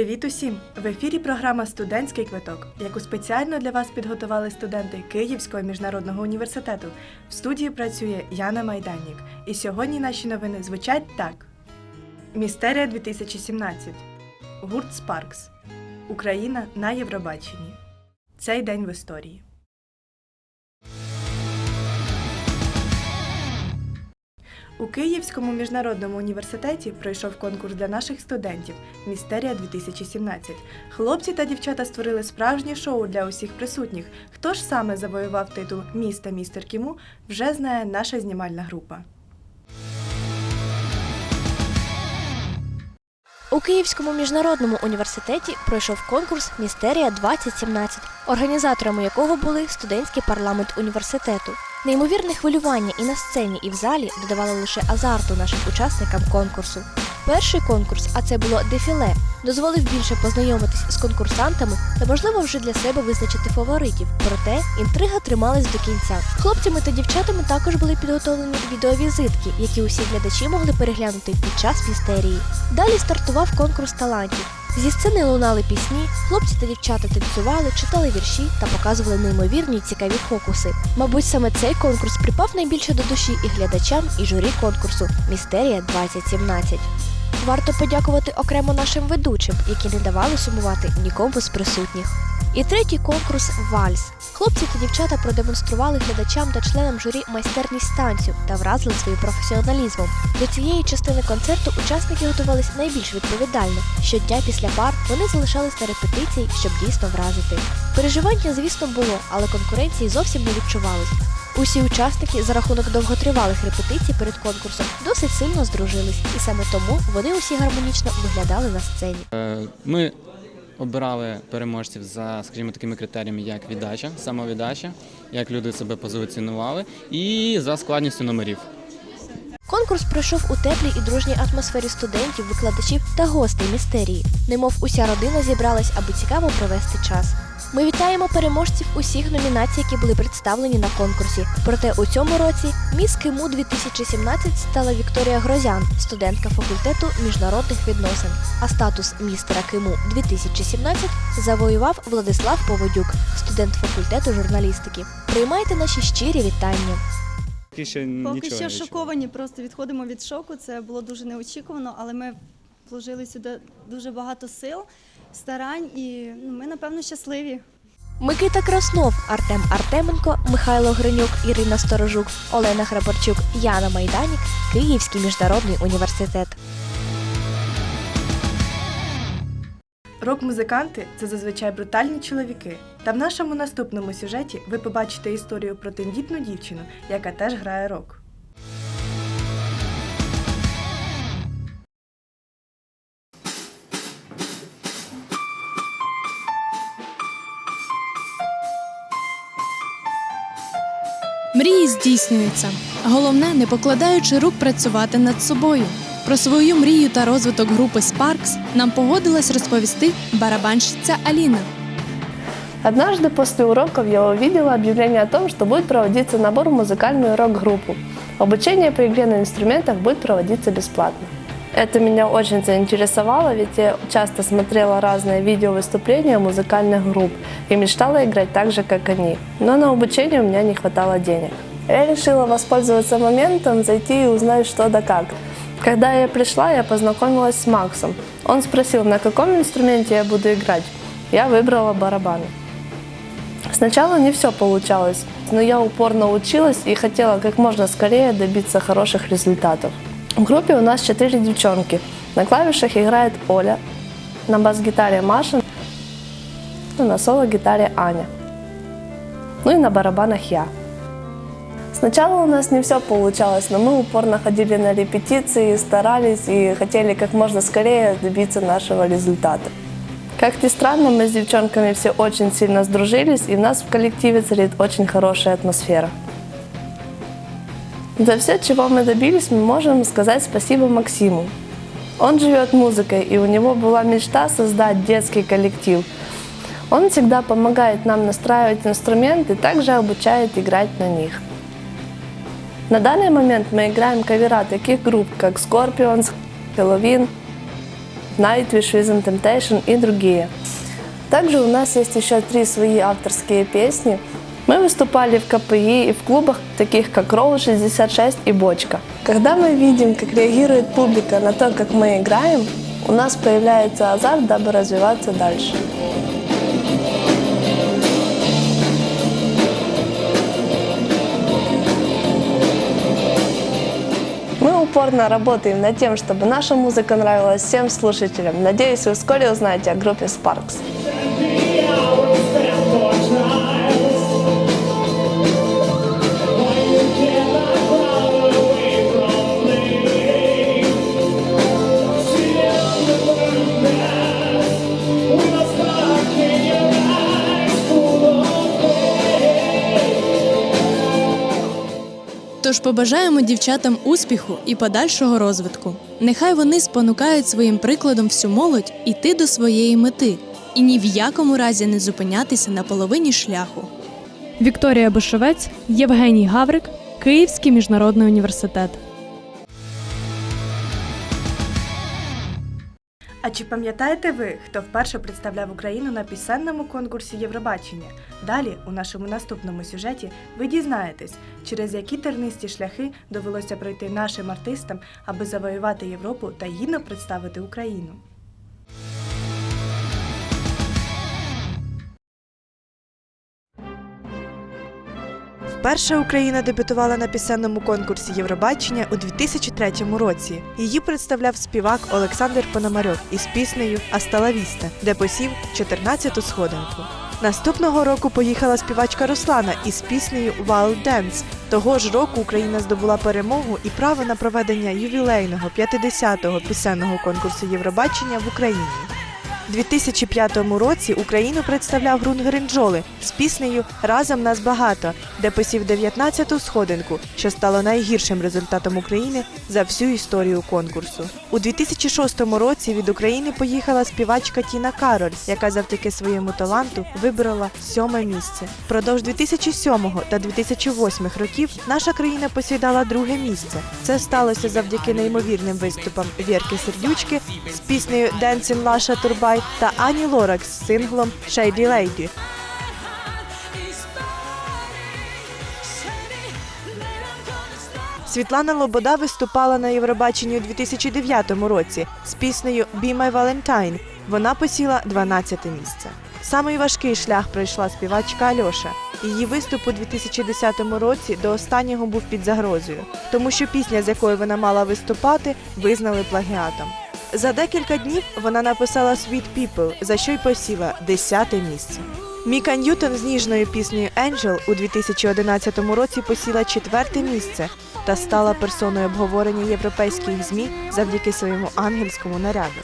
Привіт усім! В ефірі програма Студентський квиток, яку спеціально для вас підготували студенти Київського міжнародного університету. В студії працює Яна Майданник. І сьогодні наші новини звучать так: Містерія 2017. Гурт Спаркс. Україна на Євробаченні. Цей день в історії. У Київському міжнародному університеті пройшов конкурс для наших студентів Містерія 2017. Хлопці та дівчата створили справжнє шоу для усіх присутніх. Хто ж саме завоював титул Міста містер Кіму, вже знає наша знімальна група. У Київському міжнародному університеті пройшов конкурс Містерія 2017, організаторами якого були студентський парламент університету. Неймовірне хвилювання і на сцені, і в залі додавало лише азарту нашим учасникам конкурсу. Перший конкурс, а це було дефіле, дозволив більше познайомитись з конкурсантами та, можливо, вже для себе визначити фаворитів. Проте інтрига трималась до кінця. Хлопцями та дівчатами також були підготовлені відеовізитки, які усі глядачі могли переглянути під час містерії. Далі стартував конкурс талантів. Зі сцени лунали пісні, хлопці та дівчата танцювали, читали вірші та показували неймовірні й цікаві фокуси. Мабуть, саме цей конкурс припав найбільше до душі і глядачам, і журі конкурсу Містерія 2017. Варто подякувати окремо нашим ведучим, які не давали сумувати нікому з присутніх. І третій конкурс Вальс. Хлопці та дівчата продемонстрували глядачам та членам журі майстерність танцю та вразили своїм професіоналізмом. До цієї частини концерту учасники готувалися найбільш відповідально. Щодня після пар вони залишались на репетиції, щоб дійсно вразити. Переживання, звісно, було, але конкуренції зовсім не відчувалось. Усі учасники за рахунок довготривалих репетицій перед конкурсом досить сильно здружились, і саме тому вони усі гармонічно виглядали на сцені. Ми обирали переможців за, скажімо, такими критеріями, як віддача, самовіддача, як люди себе позиціонували, і за складністю номерів. Конкурс пройшов у теплій і дружній атмосфері студентів, викладачів та гостей містерії. Немов уся родина зібралась, аби цікаво провести час. Ми вітаємо переможців усіх номінацій, які були представлені на конкурсі. Проте у цьому році міс Киму 2017 стала Вікторія Грозян, студентка факультету міжнародних відносин. А статус містера Киму 2017 завоював Владислав Поводюк, студент факультету журналістики. Приймайте наші щирі вітання. Поки що Поки нічого що не шоковані, просто відходимо від шоку. Це було дуже неочікувано, але ми вложили сюди дуже багато сил, старань, і ну, ми напевно щасливі. Микита Краснов, Артем Артеменко, Михайло Гринюк, Ірина Сторожук, Олена Грабарчук, Яна Майданік, Київський міжнародний університет. Рок-музиканти це зазвичай брутальні чоловіки. Та в нашому наступному сюжеті ви побачите історію про тендітну дівчину, яка теж грає рок. здійснюються. Головне, не покладаючи рук працювати над собою. Про свою мрію та розвиток групи Sparks нам погодилась розповісти барабанщиця Аліна. Однажды после уроков я увидела объявление о том, что будет проводиться набор в музыкальную рок-группу. Обучение по игре на инструментах будет проводиться бесплатно. Это меня очень заинтересовало, ведь я часто смотрела разные видео выступления музыкальных групп и мечтала играть так же, как они. Но на обучение у меня не хватало денег. Я решила воспользоваться моментом, зайти и узнать что да как. Когда я пришла, я познакомилась с Максом. Он спросил, на каком инструменте я буду играть. Я выбрала барабаны. Сначала не все получалось, но я упорно училась и хотела как можно скорее добиться хороших результатов. В группе у нас четыре девчонки. На клавишах играет Оля, на бас-гитаре Маша, на соло-гитаре Аня. Ну и на барабанах я. Сначала у нас не все получалось, но мы упорно ходили на репетиции, старались и хотели как можно скорее добиться нашего результата. Как ни странно, мы с девчонками все очень сильно сдружились, и у нас в коллективе царит очень хорошая атмосфера. За все, чего мы добились, мы можем сказать спасибо Максиму. Он живет музыкой, и у него была мечта создать детский коллектив. Он всегда помогает нам настраивать инструменты, также обучает играть на них. На данный момент мы играем кавера таких групп, как Scorpions, Halloween, Nightwish, Within Temptation и другие. Также у нас есть еще три свои авторские песни. Мы выступали в КПИ и в клубах, таких как Роу 66 и Бочка. Когда мы видим, как реагирует публика на то, как мы играем, у нас появляется азарт, дабы развиваться дальше. упорно работаем над тем, чтобы наша музыка нравилась всем слушателям. Надеюсь, вы вскоре узнаете о группе Sparks. Тож побажаємо дівчатам успіху і подальшого розвитку. Нехай вони спонукають своїм прикладом всю молодь іти до своєї мети і ні в якому разі не зупинятися на половині шляху. Вікторія Бошовець, Євгеній Гаврик, Київський міжнародний університет. А чи пам'ятаєте ви, хто вперше представляв Україну на пісенному конкурсі Євробачення? Далі, у нашому наступному сюжеті, ви дізнаєтесь, через які тернисті шляхи довелося пройти нашим артистам, аби завоювати Європу та гідно представити Україну. Вперше Україна дебютувала на пісенному конкурсі Євробачення у 2003 році. Її представляв співак Олександр Пономарьов із піснею «Астала Віста», де посів 14-ту сходинку. Наступного року поїхала співачка Руслана із піснею «Wild Dance». Того ж року Україна здобула перемогу і право на проведення ювілейного 50-го пісенного конкурсу Євробачення в Україні. У 2005 році Україну представляв гурт Гринджоли з піснею Разом нас багато, де посів 19-ту сходинку, що стало найгіршим результатом України за всю історію конкурсу. У 2006 році від України поїхала співачка Тіна Кароль, яка завдяки своєму таланту виборола сьоме місце. Впродовж 2007 та 2008 років наша країна посідала друге місце. Це сталося завдяки неймовірним виступам Вірки Сердючки з піснею Dancing Лаша Турбай та Ані Лорак з синглом Shady Lady. Світлана Лобода виступала на Євробаченні у 2009 році з піснею «Be My Valentine». Вона посіла 12 місце. Самий важкий шлях пройшла співачка Альоша. Її виступ у 2010 році до останнього був під загрозою, тому що пісня, з якою вона мала виступати, визнали плагіатом. За декілька днів вона написала Sweet People, за що й посіла 10 місце. Міка Ньютон з ніжною піснею Angel у 2011 році посіла четверте місце та стала персоною обговорення європейських ЗМІ завдяки своєму ангельському наряду.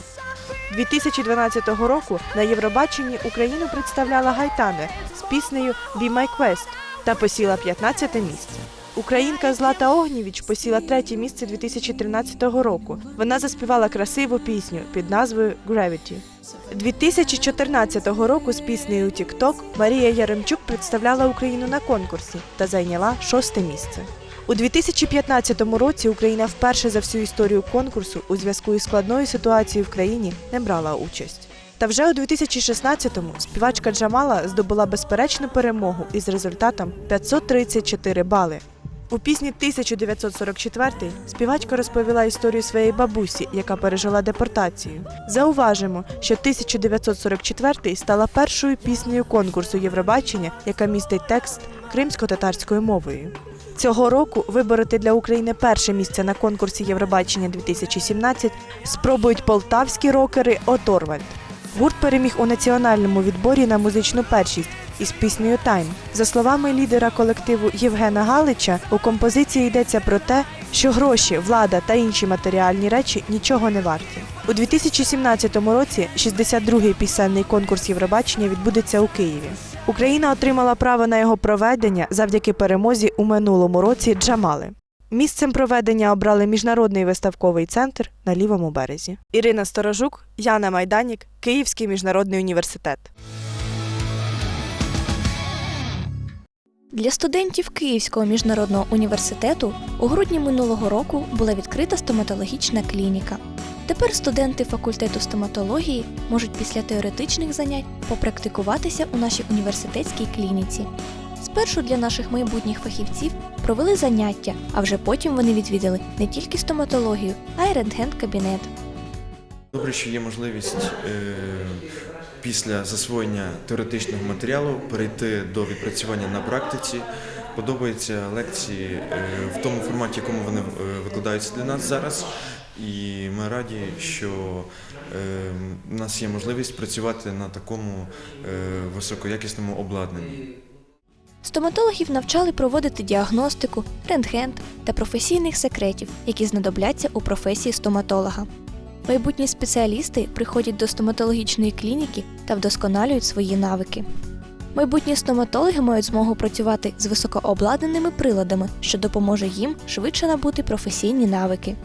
2012 року на Євробаченні Україну представляла Гайтане з піснею «Be My Quest» та посіла 15 місце. Українка Злата Огнєвіч посіла третє місце 2013 року. Вона заспівала красиву пісню під назвою «Gravity». 2014 року з піснею TikTok Марія Яремчук представляла Україну на конкурсі та зайняла шосте місце. У 2015 році Україна вперше за всю історію конкурсу у зв'язку із складною ситуацією в країні не брала участь. Та вже у 2016-му співачка Джамала здобула безперечну перемогу із результатом 534 бали. У пісні 1944 співачка розповіла історію своєї бабусі, яка пережила депортацію. Зауважимо, що 1944 стала першою піснею конкурсу Євробачення, яка містить текст кримсько-татарською мовою. Цього року вибороти для України перше місце на конкурсі Євробачення 2017 спробують полтавські рокери Оторвальд. Гурт переміг у національному відборі на музичну першість із піснею Тайм. За словами лідера колективу Євгена Галича, у композиції йдеться про те, що гроші, влада та інші матеріальні речі нічого не варті. У 2017 році 62-й пісенний конкурс Євробачення відбудеться у Києві. Україна отримала право на його проведення завдяки перемозі у минулому році Джамали. Місцем проведення обрали міжнародний виставковий центр на лівому березі. Ірина Сторожук, Яна Майданік, Київський міжнародний університет. Для студентів Київського міжнародного університету у грудні минулого року була відкрита стоматологічна клініка. Тепер студенти факультету стоматології можуть після теоретичних занять попрактикуватися у нашій університетській клініці. Спершу для наших майбутніх фахівців провели заняття, а вже потім вони відвідали не тільки стоматологію, а й рентген-кабінет. Добре, що є можливість е, після засвоєння теоретичного матеріалу перейти до відпрацювання на практиці. Подобаються лекції е, в тому форматі, якому вони е, викладаються для нас зараз. І ми раді, що е, в нас є можливість працювати на такому високоякісному обладнанні. Стоматологів навчали проводити діагностику, рентген та професійних секретів, які знадобляться у професії стоматолога. Майбутні спеціалісти приходять до стоматологічної клініки та вдосконалюють свої навики. Майбутні стоматологи мають змогу працювати з високообладнаними приладами, що допоможе їм швидше набути професійні навики.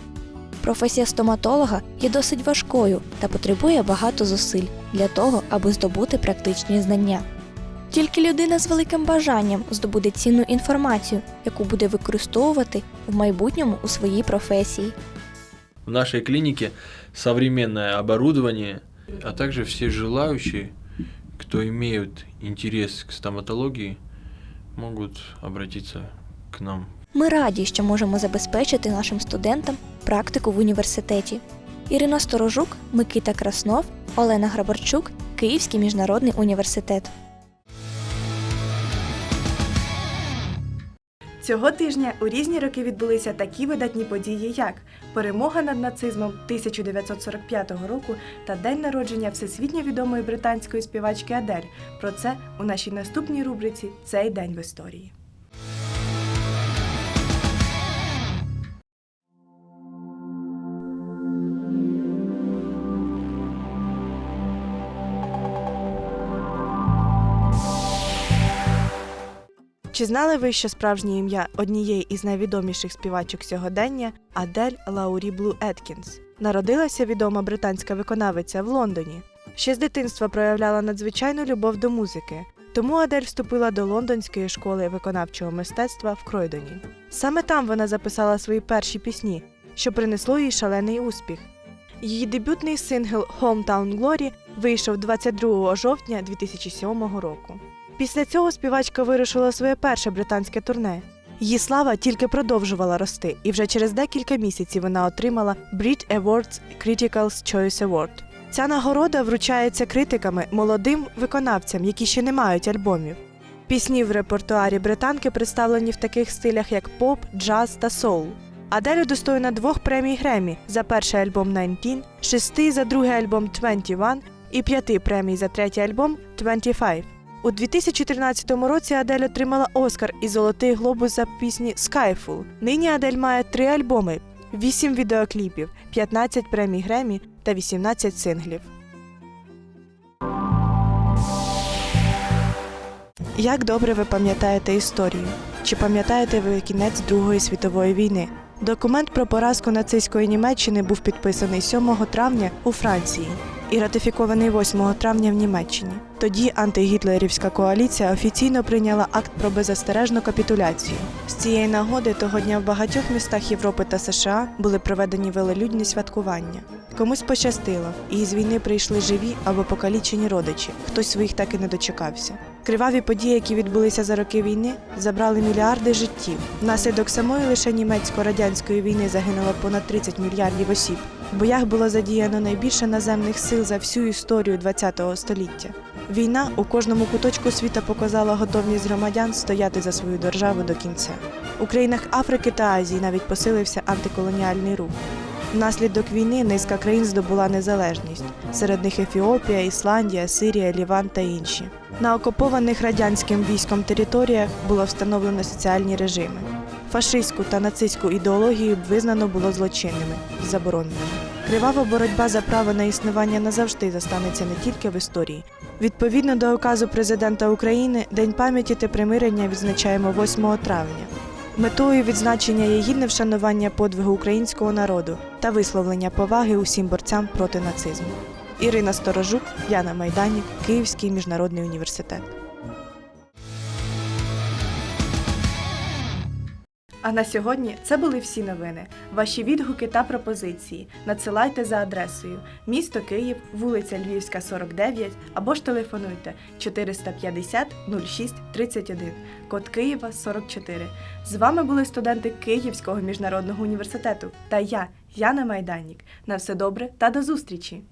Професія стоматолога є досить важкою та потребує багато зусиль для того, аби здобути практичні знання. Тільки людина з великим бажанням здобуде цінну інформацію, яку буде використовувати в майбутньому у своїй професії. В нашей клинике современное оборудование, а также все желающие, кто имеют интерес к стоматологии, могут обратиться к нам. Ми раді, що можемо забезпечити нашим студентам практику в університеті. Ірина Сторожук, Микита Краснов, Олена Грабарчук, Київський міжнародний університет. Цього тижня у різні роки відбулися такі видатні події, як перемога над нацизмом 1945 року та день народження всесвітньо відомої британської співачки Адель. Про це у нашій наступній рубриці Цей день в історії. Чи знали ви, що справжнє ім'я однієї із найвідоміших співачок сьогодення Адель Лаурі Блу Еткінс? Народилася відома британська виконавиця в Лондоні. Ще з дитинства проявляла надзвичайну любов до музики, тому Адель вступила до лондонської школи виконавчого мистецтва в Кройдоні. Саме там вона записала свої перші пісні, що принесло їй шалений успіх. Її дебютний сингл Hometown Glory вийшов 22 жовтня 2007 року. Після цього співачка вирушила своє перше британське турне. Її слава тільки продовжувала рости, і вже через декілька місяців вона отримала Brit Awards Critics' Choice Award. Ця нагорода вручається критиками молодим виконавцям, які ще не мають альбомів. Пісні в репертуарі британки представлені в таких стилях, як поп, джаз та соул. Адель удостоєна двох премій Гремі за перший альбом 19, шести за другий альбом 21 і п'яти премій за третій альбом 25. У 2013 році Адель отримала Оскар і Золотий глобус за пісні Skyfall. Нині Адель має три альбоми, 8 відеокліпів, 15 премій Гремі та 18 синглів. Як добре ви пам'ятаєте історію? Чи пам'ятаєте ви кінець Другої світової війни? Документ про поразку нацистської Німеччини був підписаний 7 травня у Франції і ратифікований 8 травня в Німеччині. Тоді антигітлерівська коаліція офіційно прийняла акт про беззастережну капітуляцію. З цієї нагоди того дня в багатьох містах Європи та США були проведені велелюдні святкування. Комусь пощастило, і із війни прийшли живі або покалічені родичі. Хтось своїх так і не дочекався. Криваві події, які відбулися за роки війни, забрали мільярди життів. Внаслідок самої лише німецько-радянської війни загинуло понад 30 мільярдів осіб. В боях було задіяно найбільше наземних сил за всю історію ХХ століття. Війна у кожному куточку світа показала готовність громадян стояти за свою державу до кінця. У країнах Африки та Азії навіть посилився антиколоніальний рух. Внаслідок війни низка країн здобула незалежність. Серед них Ефіопія, Ісландія, Сирія, Ліван та інші. На окупованих радянським військом територіях було встановлено соціальні режими. Фашистську та нацистську ідеологію визнано було злочинними і забороненими. Кривава боротьба за право на існування назавжди застанеться не тільки в історії. Відповідно до указу президента України, День пам'яті та примирення відзначаємо 8 травня. Метою відзначення є гідне вшанування подвигу українського народу та висловлення поваги усім борцям проти нацизму. Ірина Сторожук, Яна Майданік, Київський міжнародний університет. А на сьогодні це були всі новини. Ваші відгуки та пропозиції надсилайте за адресою місто Київ, вулиця Львівська, 49 або ж телефонуйте 450 06 31, код Києва 44. З вами були студенти Київського міжнародного університету та я, Яна Майданік. На все добре та до зустрічі!